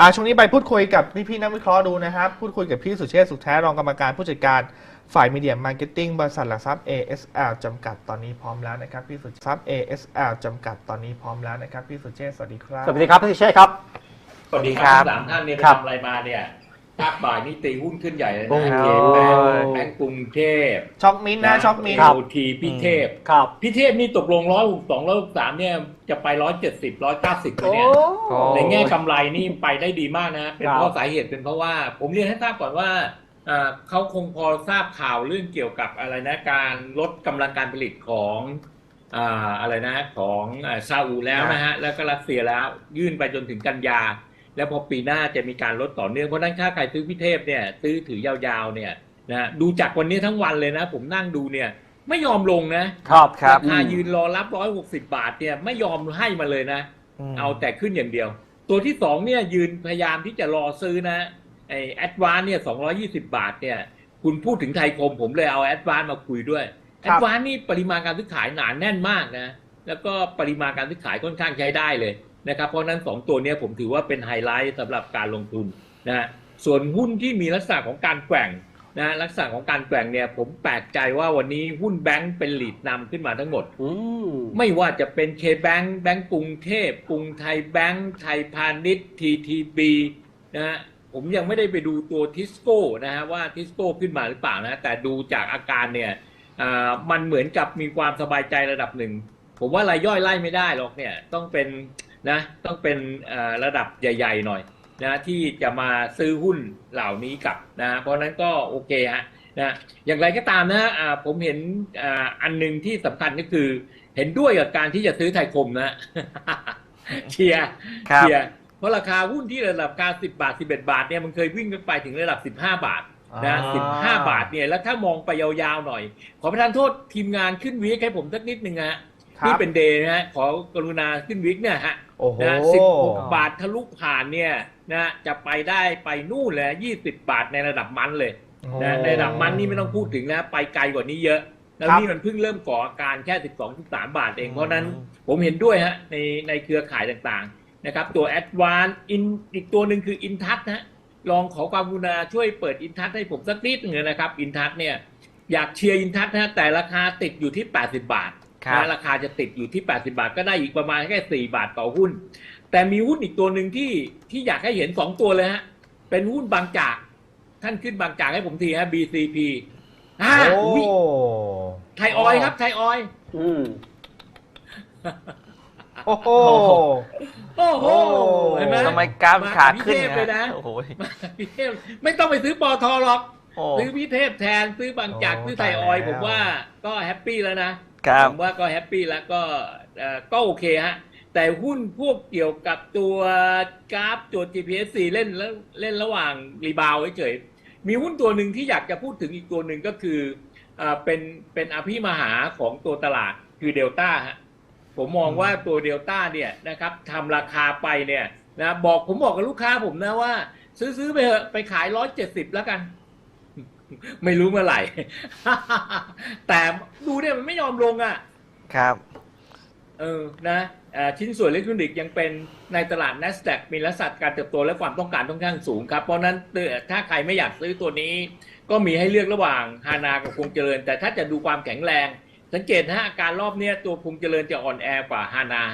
อ่าช่วงนี้ไปพูดคุยกับพี่ๆนักวิเคราะห์ดูนะครับ พูดคุยกับพี่สุเชษฐ์สุขแท้รองกรรมการผู้จัดการฝ่ายมีเดียมาร์เก็ตติ้งบริษัทหลักทรัพย์ ASL จำกัดตอนนี้พร้อมแล้วนะครับพี่สุทรัพย์ ASL จำกัดตอนนี้พร้อมแล้วนะครับพี่สุเชษฐ์สวัสดีครับ สวัสดีครับพี่เชษฐ์ครับ สวัสดีคครัรับบทั้งสามท่านเนี่ยไปครับทำอะไรมาเนี่ย ภาคบ่ายนี่ตีหุ้นขึ้นใหญ่เลยโอ้นะโหเคแบงก์แบงก์กรุงเทพช็อกมิ้นท์นะช็อกมิ้นท์ครับโอทีพี่เทพ ครับ พี่เทพนี่ตกลงร้อยหกสองร้อยหกสามเนี่ยจะไปร้อยเจ็ดสิบร้อยเก้าสิบเลยเนี่ย โอ้ ในแง่กำไรนี่ไปได้ดีมากนะ เป็นครับเพราะสาเหตุเป็นเพราะว่า ผมเรียนให้ทราบก่อนว่าอ่าเขาคงพอทราบข่าวเรื่องเกี่ยวกับอะไรนะการลดกำลังการผลิตของอ่าอะไรนะของอ่าซาอุแล้วนะฮะแล้วก็รัสเซียแล้วยื่นไปจนถึงกันยา แล้วพอปีหน้าจะมีการลดต่อเนื่องเพราะฉะนั้นถ้าใครซื้อพิเทพเนี่ยซื้อถือยาวๆเนี่ยนะดูจากวันนี้ทั้งวันเลยนะ ผมนั่งดูเนี่ยไม่ยอมลงนะครับครับราคายืนรอรับร้อยหกสิบาทเนี่ยไม่ยอมให้มาเลยนะ เอาแต่ขึ้นอย่างเดียว ตัวที่สองเนี่ยยืนพยายามที่จะรอซื้อนะไอแอดวานเนี่ยสองยี่สิบาทเนี่ยคุณพูดถึงไทยคมผมเลยเอาแอดวานมาคุยด้วยคแอรับดวานนี่ปริมาณการซื้อขายหนาแน่นมากนะ แล้วก็ปริมาณการซื้อขายค่อนข้างใช้ได้เลย นะครับเพราะฉะนั้นสองตัวเนี้ยผมถือว่าเป็นไฮไลท์สำหรับการลงทุนนะฮะส่วนหุ้นที่มีลักษณะของการแกว่งนะลักษณะของการแกว่งเนี่ยผมแปลกใจว่าวันนี้หุ้นแบงก์เป็นหลีดนำขึ้นมาทั้งหมดอืมไม่ว่าจะเป็นเคแบงแบงก์กรุงเทพกรุงไทยแบงก์ไทยพาณิชย์ทีทีบีนะฮะผมยังไม่ได้ไปดูตัวทิสโก้นะฮะว่าทิสโก้ขึ้นมาหรือเปล่านะแต่ดูจากอาการเนี่ยอ่ามันเหมือนกับมีความสบายใจระดับหนึ่ง ผมว่ารายย่อยไล่ไม่ได้หรอกเนี่ยต้องเป็น นะต้องเป็นอ่าระดับใหญ่ ๆ หน่อยนะที่จะมาซื้อหุ้นเหล่านี้กลับนะเพราะฉะนั้นก็โอเคฮะนะอย่างไรก็ตามนะอ่าผมเห็นอ่าอันหนึ่งที่สำคัญก็คือ เห็นด้วยกับการที่จะซื้อไทยคมนะเชียร์ครับเชียร์เพราะราคาหุ้นที่ระดับการ10 บาท 11 บาทเนี่ยมันเคยวิ่งขึ้นไปถึงระดับ 15 บาทนะอ่า15บาทเนี่ยแล้วถ้ามองไปยาวๆหน่อย ขอประทานโทษทีมงานขึ้นวิกให้ผมสักนิดนึงนะฮะครับ นี่เป็นเดย์นะฮะขอกรุณาขึ้นวิกเนี่ยฮะโอ้โหนะ16บาททะลุผ่านเนี่ยนะจะไปได้ไปนู่นเลย20บาทในระดับมันเลยนะในระดับมันนี่ไม่ต้องพูดถึงนะไปไกลกว่านี้เยอะแล้วครับนี่มันเพิ่งเริ่มก่ออาการแค่ 12 13 บาทเองอืมเพราะฉะนั้นผมเห็นด้วยฮะในในเครือข่ายต่างๆนะครับ ตัว a d v a n c e อินอีกตัวหนึ่งคือ i n t o u c h นะลองขอความกรุณาช่วยเปิด i n t o u c h ให้ผมสักนิดหนึงนะครับ i n t o u c h เนี่ยอยากเชียร์ i n t o u c h นะแต่ราคาติดอยู่ที่ 80 บาทครับ นะราคาจะติดอยู่ที่ 80 บาท ก็ได้อีกประมาณแค่ 4 บาทต่อหุ้น แต่มีหุ้นอีกตัวหนึ่งที่ที่อยากให้เห็น 2 ตัวเลยฮะ เป็นหุ้นบางจาก ท่านขึ้นบางจากให้ผมทีฮะ BCP อ่าโอ้อุ๊ยไทยออยล์ครับ ไทยออยล์อืมโอ้โห โอ้โหโอ้เห็นไหมทำไมกราฟขาขึ้นมากับพี่เทพเลยนะโอ้โหพี่เทพไม่ต้องไปซื้อปอทอหรอกโอ้ซื้อพี่เทพแทน ซื้อบางจากโอ้ซื้อไทยออยล์ตายแล้วผมว่าก็แฮปปี้แล้วนะครับ ผมว่าก็แฮปปี้แล้วก็ก็โอเคฮะ แต่หุ้นพวกเกี่ยวกับตัวกราฟตัว GPS เล่นแล้วเล่นระหว่างรีบาวเฉยมีหุ้นตัวหนึ่งที่อยากจะพูดถึงอีกตัวหนึ่งก็คือเอ่อเป็นเป็นอภิมหาของตัวตลาดคือเดลต้าฮะผมมองว่าตัวเดลต้าเนี่ยนะครับทำราคาไปเนี่ยนะบอกผมบอกกับลูกค้าผมนะว่า ซื้อซื้อไปเถอะไปขายร้อยเจ็ดสิบแล้วกัน ไม่รู้เมื่อไหร่ แต่ดูเนี่ยมันไม่ยอมลงอะ ครับ เออ นะเอ่อชิ้นส่วนอิเล็กทรอนิกส์ยังเป็นในตลาด NASDAQ มีลักษณะการเติบโตและความต้องการค่อนข้างสูงครับ เพราะฉะนั้นเอ่อถ้าใครไม่อยากซื้อตัวนี้ ก็มีให้เลือกระหว่างฮานากับคงเจริญ แต่ถ้าจะดูความแข็งแรง สังเกตนะฮะอาการรอบเนี้ยตัวคงเจริญจะอ่อนแอกว่าฮานา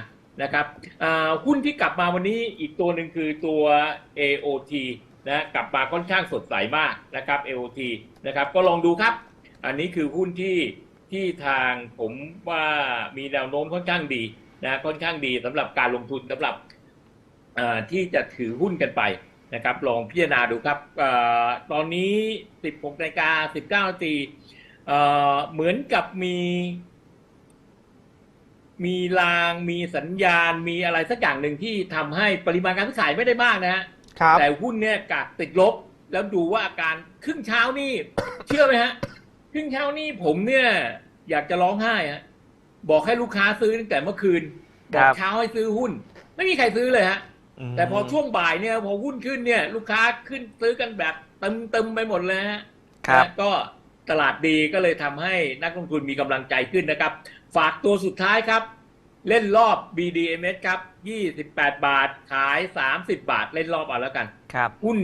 นะครับอ่าหุ้นที่กลับมาวันนี้อีกตัวหนึ่งคือตัว AOT นะกลับมาค่อนข้างสดใสมากนะครับ AOT นะครับก็ลองดูครับ อันนี้คือหุ้นที่ที่ทางผมว่ามีแนวโน้มค่อนข้างดีนะค่อนข้างดีสำหรับการลงทุนสำหรับที่จะถือหุ้นกันไปนะครับลองพิจารณาดูครับอตอนนี้ 16นาฬิกา19นาทีเหมือนกับมี มีรางมีสัญญาณมีอะไรสักอย่างหนึ่งที่ทำให้ปริมาณการซื้อขายไม่ได้มากนะฮะ ครับแต่หุ้นเนี่ยกาดติดลบแล้วดูว่าอาการครึ่งเช้านี่ เชื่อไหมฮะ ครึ่งเช้านี่ผมเนี่ย อยากจะร้องไห้ฮะบอกให้ลูกค้าซื้อตั้งแต่เมื่อคืนบคอรักบ เช้าให้ซื้อหุ้น ไม่มีใครซื้อเลยฮะมแต่พอช่วงบ่ายเนี่ย พอหุ้นขึ้นเนี่ย ลูกค้าขึ้นซื้อกันแบบเต็มเต็มๆไปหมดเลยฮะ ครับ นะก็ตลาดดีก็เลยทำให้นักลงทุนมีกำลังใจขึ้นนะครับ ฝากตัวสุดท้ายครับ เล่นรอบ BDMs ครับ 28 บาท ขาย 30 บาท เล่นรอบเอาแล้วกันครับหุ้น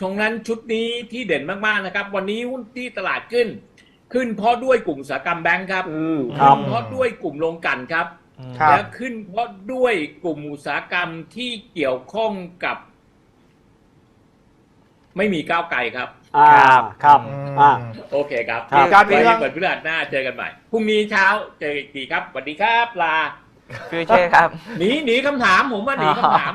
ตรงนั้นชุดนี้ที่เด่นมากๆนะครับ วันนี้หุ้นที่ตลาดขึ้น ขึ้นเพราะด้วยกลุ่มอุตสาหกรรมแบงก์ครับอืมคขึ้รับนเพราะด้วยกลุ่มโรงกลั่นครับครับ และขึ้นเพราะด้วยกลุ่มอุตสาหกรรมที่เกี่ยวข้องกับ ไม่มีก้าวไกลครับ อ่าครับครับอืมอ่าโอเคครับครับการมีไว้เรื่องเปิดพฤหัสหน้าเจอกันใหม่พรุ่งนี้เช้าเจออีกทีครับสวัสดีครับลา ฟิวเจอร์ครับ หนีหนีคำถามผมว่าหนีคำถาม